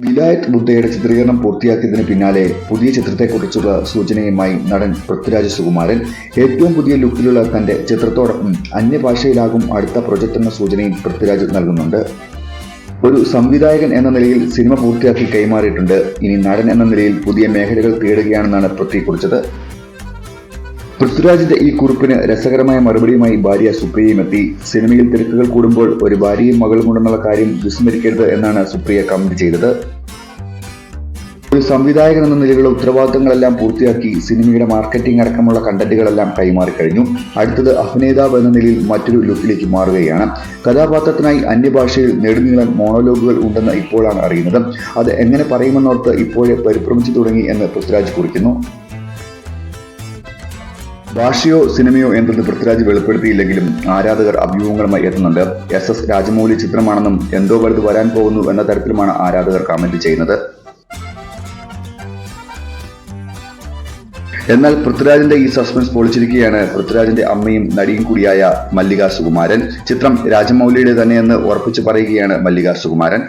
വിലായത് ബുദ്ധയുടെ ചിത്രീകരണം പൂർത്തിയാക്കിയതിന് പിന്നാലെ പുതിയ ചിത്രത്തെക്കുറിച്ചുള്ള സൂചനയുമായി നടൻ പൃഥ്വിരാജ് സുകുമാരൻ. ഏറ്റവും പുതിയ ലുക്കിലുള്ള തന്റെ ചിത്രത്തോടൊപ്പം അന്യഭാഷയിലാകും അടുത്ത പ്രൊജക്ട് എന്ന സൂചനയും പൃഥ്വിരാജ് നൽകുന്നുണ്ട്. ഒരു സംവിധായകൻ എന്ന നിലയിൽ സിനിമ പൂർത്തിയാക്കി കൈമാറിയിട്ടുണ്ട്. ഇനി നടൻ എന്ന നിലയിൽ പുതിയ മേഖലകൾ തേടുകയാണെന്നാണ് പൃഥ്വി കുറിച്ചത്. പൃഥ്വിരാജിന്റെ ഈ കുറിപ്പിന് രസകരമായ മറുപടിയുമായി ഭാര്യ സുപ്രിയയും എത്തി. സിനിമയിൽ തിരക്കുകൾ കൂടുമ്പോൾ ഒരു ഭാര്യയും മകളും ഉണ്ടെന്നുള്ള കാര്യം വിസ്മരിക്കരുത് എന്നാണ് സുപ്രിയ കമന്റ് ചെയ്തത്. ഒരു സംവിധായകൻ എന്ന നിലയിലുള്ള ഉത്തരവാദിത്തങ്ങളെല്ലാം പൂർത്തിയാക്കി സിനിമയുടെ മാർക്കറ്റിംഗ് അടക്കമുള്ള കണ്ടന്റുകളെല്ലാം കൈമാറി കഴിഞ്ഞു. അടുത്തത് അഭിനേതാവ് എന്ന നിലയിൽ മറ്റൊരു ലുക്കിലേക്ക് മാറുകയാണ്. കഥാപാത്രത്തിനായി അന്യഭാഷയിൽ നെടുനീളം മോണോലോഗുകൾ ഉണ്ടെന്ന് ഇപ്പോഴാണ് അറിയുന്നത്. അത് എങ്ങനെ പറയുമെന്നോർത്ത് ഇപ്പോഴേ പരിഭ്രമിച്ചു തുടങ്ങി എന്ന് പൃഥ്വിരാജ് കുറിക്കുന്നു. ഭാഷയോ സിനിമയോ എന്തെന്ന് പൃഥ്വിരാജ് വെളിപ്പെടുത്തിയില്ലെങ്കിലും ആരാധകർ അഭ്യൂഹങ്ങളുമായി എത്തുന്നുണ്ട്. എസ് എസ് രാജമൗലി ചിത്രമാണെന്നും എന്തോ വലുത് വരാൻ പോകുന്നു എന്ന തരത്തിലുമാണ് ആരാധകർ കമന്റ് ചെയ്യുന്നത്. എന്നാൽ പൃഥ്വിരാജിന്റെ ഈ സസ്പെൻസ് പൊളിച്ചിരിക്കുകയാണ് പൃഥ്വിരാജിന്റെ അമ്മയും നടിയും കൂടിയായ മല്ലിക സുകുമാരൻ. ചിത്രം രാജമൗലിയുടെ തന്നെയെന്ന് ഉറപ്പിച്ചു പറയുകയാണ് മല്ലിക സുകുമാരൻ.